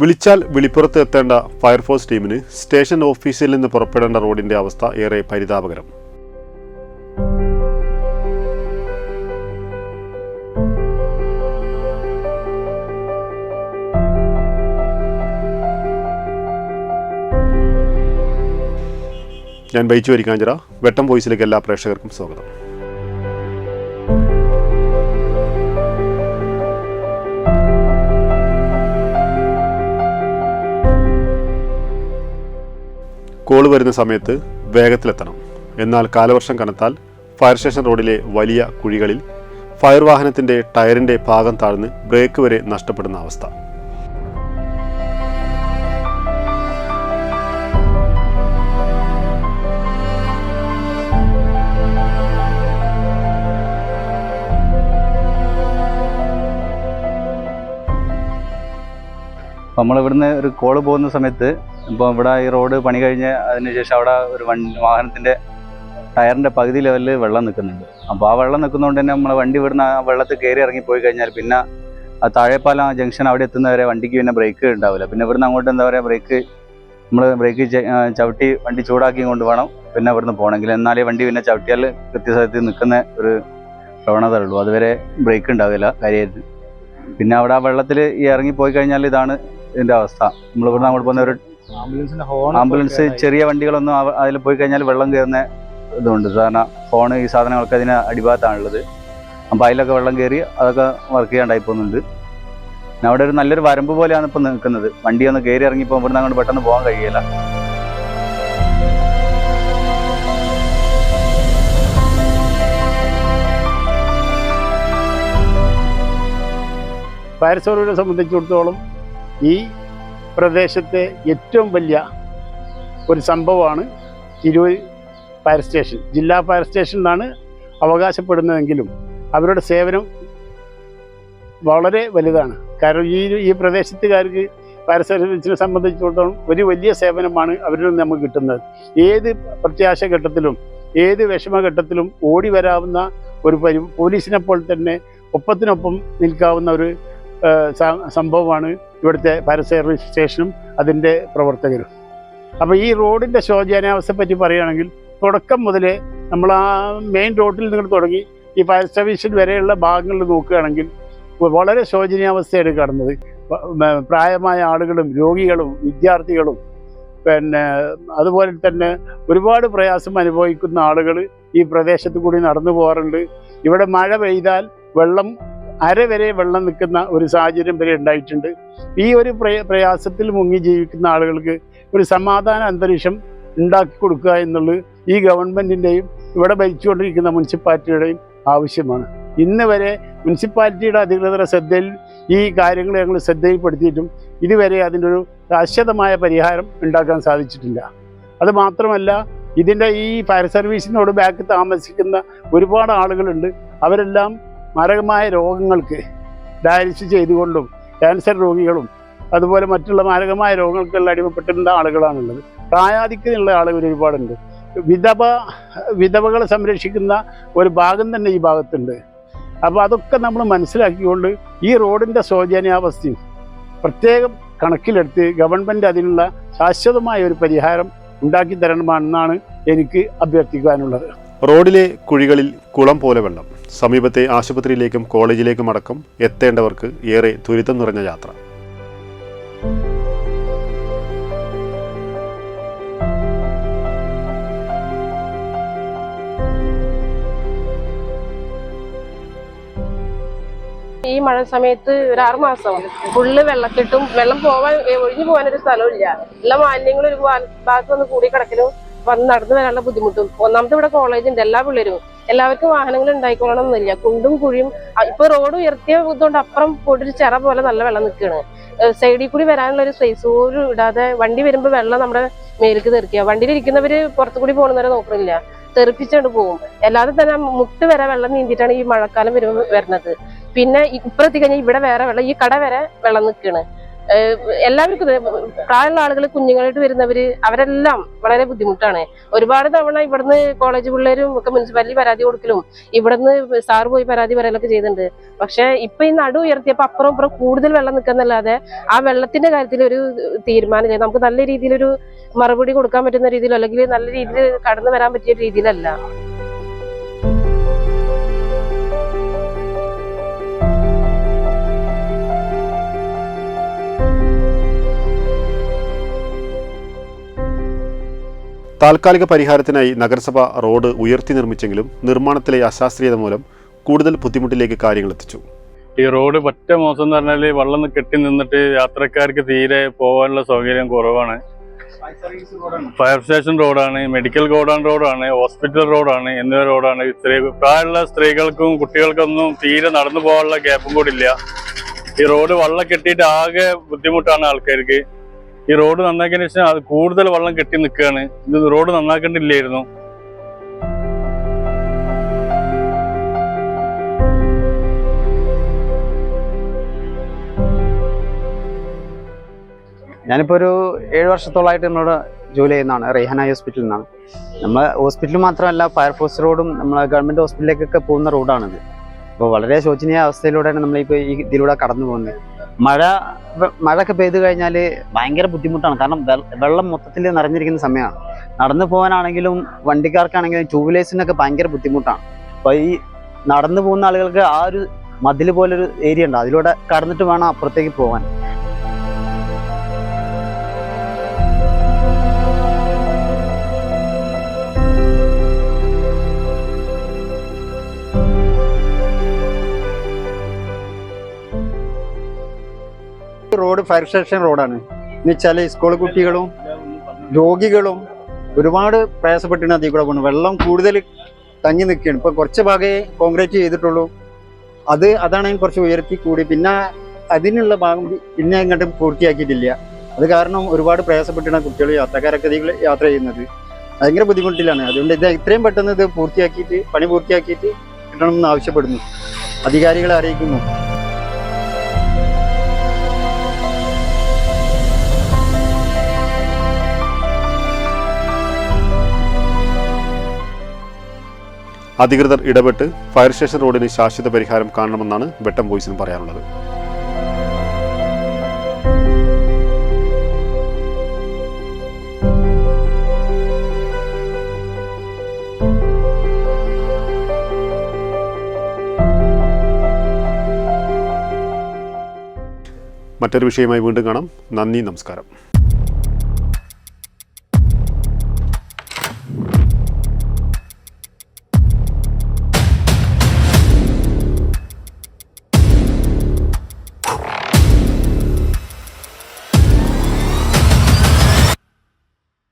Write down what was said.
വിളിച്ചാൽ വിളിപ്പുറത്ത് എത്തേണ്ട ഫയർഫോഴ്സ് ടീമിന് സ്റ്റേഷൻ ഓഫീസിൽ നിന്ന് പുറപ്പെടേണ്ട റോഡിന്റെ അവസ്ഥ ഏറെ പരിതാപകരം. ഞാൻ ബൈച്ചു വരിക്കാഞ്ചിറ വെട്ടം വോയിസിലേക്ക് എല്ലാ പ്രേക്ഷകർക്കും സ്വാഗതം. കോൾ വരുന്ന സമയത്ത് വേഗത്തിലെത്തണം. എന്നാൽ കാലവർഷം കനത്താൽ ഫയർ സ്റ്റേഷൻ റോഡിലെ വലിയ കുഴികളിൽ ഫയർ വാഹനത്തിന്റെ ടയറിന്റെ ഭാഗം താഴ്ന്ന് ബ്രേക്ക് വരെ നഷ്ടപ്പെടുന്ന അവസ്ഥ. അപ്പോൾ നമ്മൾ ഇവിടുന്ന് ഒരു കോൾ പോകുന്ന സമയത്ത് ഇപ്പോൾ ഇവിടെ ഈ റോഡ് പണി കഴിഞ്ഞ് അതിനുശേഷം അവിടെ ഒരു വണ്ടി വാഹനത്തിന്റെ ടയറിന്റെ പകുതി ലെവലിൽ വെള്ളം നിൽക്കുന്നുണ്ട്. അപ്പോൾ ആ വെള്ളം നിൽക്കുന്നതുകൊണ്ട് തന്നെ നമ്മൾ വണ്ടി ഇവിടുന്ന് ആ വെള്ളത്തിൽ കയറി ഇറങ്ങി പോയി കഴിഞ്ഞാൽ പിന്നെ ആ താഴെപ്പാലം ജംഗ്ഷൻ അവിടെ എത്തുന്നവരെ വണ്ടിക്ക് പിന്നെ ബ്രേക്ക് ഉണ്ടാവില്ല. പിന്നെ ഇവിടുന്ന് അങ്ങോട്ട് എന്താ പറയുക ബ്രേക്ക് നമ്മൾ ബ്രേക്ക് ചവിട്ടി വണ്ടി ചൂടാക്കി കൊണ്ട് വേണം പിന്നെ ഇവിടുന്ന് പോകണമെങ്കിൽ എന്നാലേ വണ്ടി പിന്നെ ചവിട്ടിയാൽ കൃത്യസ്ഥലത്ത് നിൽക്കുന്ന ഒരു പ്രവണത ഉള്ളൂ അതുവരെ ബ്രേക്ക് ഉണ്ടാവില്ല കാര്യമായിട്ട് പിന്നെ അവിടെ ആ വെള്ളത്തിൽ ഈ ഇറങ്ങി പോയി കഴിഞ്ഞാൽ ഇതാണ് ഇതിന്റെ അവസ്ഥ. നമ്മൾ ഇവിടുന്ന് അങ്ങോട്ട് പോകുന്ന ഒരു ആംബുലൻസ് ചെറിയ വണ്ടികളൊന്നും അതിൽ പോയി കഴിഞ്ഞാൽ വെള്ളം കയറുന്ന ഇതുണ്ട്. സാധാരണ ഫോൺ ഈ സാധനങ്ങളൊക്കെ അതിന് അടിഭാഗത്താണുള്ളത്. അപ്പോൾ അതിലൊക്കെ വെള്ളം കയറി അതൊക്കെ വർക്ക് ചെയ്യാണ്ടായി പോകുന്നുണ്ട്. പിന്നെ അവിടെ ഒരു നല്ലൊരു വരമ്പ് പോലെയാണ് ഇപ്പം നിൽക്കുന്നത്. വണ്ടി ഒന്ന് കയറി ഇറങ്ങിപ്പോൾ ഇവിടുന്ന് അങ്ങോട്ട് പെട്ടെന്ന് പോകാൻ കഴിയില്ല. ഫയർ സർവീസിനെ സംബന്ധിച്ചിടത്തോളം ഈ പ്രദേശത്തെ ഏറ്റവും വലിയ ഒരു സംഭവമാണ് തിരൂർ ഫയർ സ്റ്റേഷൻ ജില്ലാ ഫയർ സ്റ്റേഷൻ എന്നാണ് അവകാശപ്പെടുന്നതെങ്കിലും അവരുടെ സേവനം വളരെ വലുതാണ്. കാരണം ഈ ഈ പ്രദേശത്തുകാർക്ക് ഫയർ സർവീസിനെ സംബന്ധിച്ചിടത്തോളം ഒരു വലിയ സേവനമാണ് അവരിൽ നിന്ന് നമുക്ക് കിട്ടുന്നത്. ഏത് പ്രത്യാശ ഘട്ടത്തിലും ഏത് വിഷമഘട്ടത്തിലും ഓടി വരാവുന്ന ഒരു പരി പോലീസിനെ പോലെ തന്നെ ഒപ്പത്തിനൊപ്പം നിൽക്കാവുന്ന ഒരു സംഭവമാണ് ഇവിടുത്തെ ഫയർ സർവീസ് സ്റ്റേഷനും അതിന്റെ പ്രവർത്തകരും. അപ്പോൾ ഈ റോഡിന്റെ ശോചനീയാവസ്ഥയെ പറ്റി പറയുകയാണെങ്കിൽ തുടക്കം മുതലേ നമ്മൾ ആ മെയിൻ റോഡിൽ നിന്ന് തുടങ്ങി ഈ ഫയർ സർവീസിൽ വരെയുള്ള ഭാഗങ്ങളിൽ നോക്കുകയാണെങ്കിൽ വളരെ ശോചനീയാവസ്ഥയാണ് കടന്നത്. പ്രായമായ ആളുകളും രോഗികളും വിദ്യാർത്ഥികളും പിന്നെ അതുപോലെ തന്നെ ഒരുപാട് പ്രയാസം അനുഭവിക്കുന്ന ആളുകൾ ഈ പ്രദേശത്ത് കൂടി നടന്നു പോകാറുണ്ട്. ഇവിടെ മഴ പെയ്താൽ വെള്ളം അര വരെ വെള്ളം നിൽക്കുന്ന ഒരു സാഹചര്യം വരെ ഉണ്ടായിട്ടുണ്ട്. ഈ ഒരു പ്രയ പ്രയാസത്തിൽ മുങ്ങി ജീവിക്കുന്ന ആളുകൾക്ക് ഒരു സമാധാന അന്തരീക്ഷം ഉണ്ടാക്കി കൊടുക്കുക എന്നുള്ളത് ഈ ഗവൺമെന്റിന്റെയും ഇവിടെ ഭരിച്ചുകൊണ്ടിരിക്കുന്ന മുനിസിപ്പാലിറ്റിയുടെയും ആവശ്യമാണ്. ഇന്ന് വരെ മുനിസിപ്പാലിറ്റിയുടെ അധികൃതരുടെ ശ്രദ്ധയിൽ ഈ കാര്യങ്ങൾ ഞങ്ങൾ ശ്രദ്ധയിൽപ്പെടുത്തിയിട്ടും ഇതുവരെ അതിന്റെ ഒരു ശാശ്വതമായ പരിഹാരം ഉണ്ടാക്കാൻ സാധിച്ചിട്ടില്ല. അത് മാത്രമല്ല ഇതിന്റെ ഈ ഫയർ സർവീസിനോട് ബാക്ക് താമസിക്കുന്ന ഒരുപാട് ആളുകളുണ്ട്. അവരെല്ലാം മാരകമായ രോഗങ്ങൾക്ക് ഡയാലിസിസ് ചെയ്തുകൊണ്ടും ക്യാൻസർ രോഗികളും അതുപോലെ മറ്റുള്ള മാരകമായ രോഗങ്ങൾക്കെല്ലാം അടിമപ്പെട്ടിരുന്ന ആളുകളാണുള്ളത്. പ്രായാധിക്യമുള്ള ആളുകൾ ഒരുപാടുണ്ട്. വിധവ വിധവകളെ സംരക്ഷിക്കുന്ന ഒരു ഭാഗം തന്നെ ഈ ഭാഗത്തുണ്ട്. അപ്പോൾ അതൊക്കെ നമ്മൾ മനസ്സിലാക്കിക്കൊണ്ട് ഈ റോഡിന്റെ ശോചനീയാവസ്ഥയും പ്രത്യേകം കണക്കിലെടുത്ത് ഗവൺമെന്റ് അതിനുള്ള ശാശ്വതമായ ഒരു പരിഹാരം ഉണ്ടാക്കി തരണമെന്നാണ് എനിക്ക് അഭ്യർത്ഥിക്കാനുള്ളത്. റോഡിലെ കുഴികളിൽ കുളം പോലെ വെള്ളം. സമീപത്തെ ആശുപത്രിയിലേക്കും കോളേജിലേക്കും അടക്കം എത്തേണ്ടവർക്ക് ഏറെ ദുരിതം നിറഞ്ഞ യാത്ര. ഈ മഴ സമയത്ത് ഒരു ആറുമാസം ഫുള്ള് വെള്ളക്കെട്ടും വെള്ളം പോവാൻ ഒഴിഞ്ഞു പോകാൻ ഒരു സ്ഥലമില്ല എല്ലാ മാലിന്യങ്ങളും ഒരു ഭാഗത്ത് വന്ന് കൂടി കിടക്കലും വന്ന് നടന്നു വരാനുള്ള ബുദ്ധിമുട്ടും. ഒന്നാമത് ഇവിടെ കോളേജ് ഉണ്ട്. എല്ലാ പിള്ളേരും എല്ലാവർക്കും വാഹനങ്ങൾ ഉണ്ടായിക്കോളണം എന്നില്ല കുണ്ടും കുഴിയും ഇപ്പൊ റോഡ് ഉയർത്തിയ ഇതുകൊണ്ട് അപ്പുറം ഒരു ചിറ പോലെ നല്ല വെള്ളം നിൽക്കുകയാണ്. സൈഡിൽ കൂടി വരാനുള്ള ഒരു സ്പേസ് പോലും ഇടാതെ വണ്ടി വരുമ്പോൾ വെള്ളം നമ്മുടെ മേലേക്ക് തെറിക്കുക. വണ്ടിയിൽ ഇരിക്കുന്നവര് പുറത്തു കൂടി പോകുന്നവരെ നോക്കണില്ല. തെറിപ്പിച്ചുകൊണ്ട് പോകും. അല്ലാതെ തന്നെ മുട്ട് വരെ വെള്ളം നീന്തിയിട്ടാണ് ഈ മഴക്കാലം വരുമ്പോൾ വരുന്നത്. പിന്നെ ഇപ്പുറത്തി കഴിഞ്ഞാൽ ഇവിടെ വേറെ വെള്ളം ഈ കട വരെ വെള്ളം നിൽക്കുകയാണ്. എല്ലാവർക്കും പ്രായമുള്ള ആളുകൾ കുഞ്ഞുങ്ങളായിട്ട് വരുന്നവര് അവരെല്ലാം വളരെ ബുദ്ധിമുട്ടാണ്. ഒരുപാട് തവണ ഇവിടുന്ന് കോളേജ് പിള്ളേരും ഒക്കെ മുനിസിപ്പാലിറ്റി പരാതി കൊടുക്കലും ഇവിടുന്ന് സാറ് പോയി പരാതി പറയലൊക്കെ ചെയ്യുന്നുണ്ട് പക്ഷെ ഇപ്പൊ ഈ നടു ഉയർത്തിയപ്പോ അപ്പുറം ഇപ്പുറം കൂടുതൽ വെള്ളം നിൽക്കുന്നല്ലാതെ ആ വെള്ളത്തിന്റെ കാര്യത്തിൽ ഒരു തീരുമാനമില്ല നമുക്ക് നല്ല രീതിയിലൊരു മറുപടി കൊടുക്കാൻ പറ്റുന്ന രീതിയിലോ അല്ലെങ്കിൽ നല്ല രീതിയിൽ കടന്നു വരാൻ പറ്റിയ രീതിയിലല്ല. താൽക്കാലിക പരിഹാരത്തിനായി നഗരസഭ റോഡ് ഉയർത്തി നിർമ്മിച്ചെങ്കിലും നിർമ്മാണത്തിലെ അശാസ്ത്രീയത മൂലം കൂടുതൽ ബുദ്ധിമുട്ടിലേക്ക് കാര്യങ്ങൾ എത്തിച്ചു. ഈ റോഡ് പറ്റ മോശം എന്ന് പറഞ്ഞാൽ വെള്ളം കെട്ടി നിന്നിട്ട് യാത്രക്കാർക്ക് തീരെ പോകാനുള്ള സൗകര്യം കുറവാണ്. ഫയർ സ്റ്റേഷൻ റോഡാണ് മെഡിക്കൽ ഗോഡൗൺ റോഡാണ് ഹോസ്പിറ്റൽ റോഡാണ് എന്നിവ റോഡാണ്. സ്ത്രീ പ്രായമുള്ള സ്ത്രീകൾക്കും കുട്ടികൾക്കൊന്നും തീരെ നടന്നു പോകാനുള്ള ഗ്യാപ്പും കൂടി ഇല്ല ഈ റോഡ് വെള്ളം കെട്ടിയിട്ട് ആകെ ബുദ്ധിമുട്ടാണ് ആൾക്കാർക്ക്. ഈ റോഡ് നന്നാക്കിയതിന് ശേഷം അത് കൂടുതൽ വെള്ളം കെട്ടി നിൽക്കുകയാണ്. ഇത് റോഡ് നന്നാക്കേണ്ടില്ലായിരുന്നു. ഞാനിപ്പോൾ ഒരു ഏഴ് വർഷത്തോളമായിട്ട് നമ്മളോട് ജോലി ചെയ്യുന്നതാണ് റെയ്ഹാന ഹോസ്പിറ്റലിൽ നിന്നാണ്. നമ്മൾ ഹോസ്പിറ്റൽ മാത്രമല്ല ഫയർഫോഴ്സ് റോഡും നമ്മൾ ഗവൺമെന്റ് ഹോസ്പിറ്റലിലേക്കൊക്കെ പോകുന്ന റോഡാണിത്. അപ്പോൾ വളരെ ശോചനീയ അവസ്ഥയിലൂടെയാണ് നമ്മളിപ്പോൾ ഈ ഇതിലൂടെ കടന്നു പോകുന്നത് മഴ മഴയൊക്കെ പെയ്തു കഴിഞ്ഞാൽ ഭയങ്കര ബുദ്ധിമുട്ടാണ്. കാരണം വെള്ളം മൊത്തത്തിൽ നിറഞ്ഞിരിക്കുന്ന സമയമാണ്. നടന്നു പോകാനാണെങ്കിലും വണ്ടിക്കാർക്കാണെങ്കിലും ടൂ വീലേഴ്സിനൊക്കെ ഭയങ്കര ബുദ്ധിമുട്ടാണ്. അപ്പോൾ ഈ നടന്നു പോകുന്ന ആളുകൾക്ക് ആ ഒരു മതിൽ പോലൊരു ഏരിയ ഉണ്ട്. അതിലൂടെ കടന്നിട്ട് വേണം അപ്പുറത്തേക്ക് പോകാൻ. റോഡ് ഫയർ സ്റ്റേഷൻ റോഡാണ്. എന്ന് വെച്ചാൽ സ്കൂൾ കുട്ടികളും രോഗികളും ഒരുപാട് പ്രയാസപ്പെട്ടാണ് അതിൽ കൂടെ വെള്ളം കൂടുതൽ തങ്ങി നിൽക്കുകയാണ്. ഇപ്പൊ കുറച്ച് ഭാഗമേ കോൺക്രീറ്റ് ചെയ്തിട്ടുള്ളൂ. അത് അതാണ് കുറച്ച് ഉയർത്തി കൂടി. പിന്നെ അതിനുള്ള ഭാഗം പിന്നെ ഇങ്ങോട്ട് പൂർത്തിയാക്കിയിട്ടില്ല. അത് കാരണം ഒരുപാട് പ്രയാസപ്പെട്ടാണ് കുട്ടികൾ യാത്രക്കാരൊക്കെ ഇതിൽ യാത്ര ചെയ്യുന്നത്. ഭയങ്കര ബുദ്ധിമുട്ടിലാണ്. അതുകൊണ്ട് ഇത് ഇത്രയും പെട്ടെന്ന് ഇത് പൂർത്തിയാക്കിയിട്ട് പണി പൂർത്തിയാക്കിയിട്ട് കിട്ടണമെന്ന് ആവശ്യപ്പെടുന്നു. അധികാരികളെ അറിയിക്കുന്നു. അധികൃതർ ഇടപെട്ട് ഫയർ സ്റ്റേഷൻ റോഡിന് ശാശ്വത പരിഹാരം കാണണമെന്നാണ് വെട്ടം ബോയ്സിന് പറയാനുള്ളത്. മറ്റൊരു വിഷയമായി വീണ്ടും കാണാം. നന്ദി നമസ്കാരം.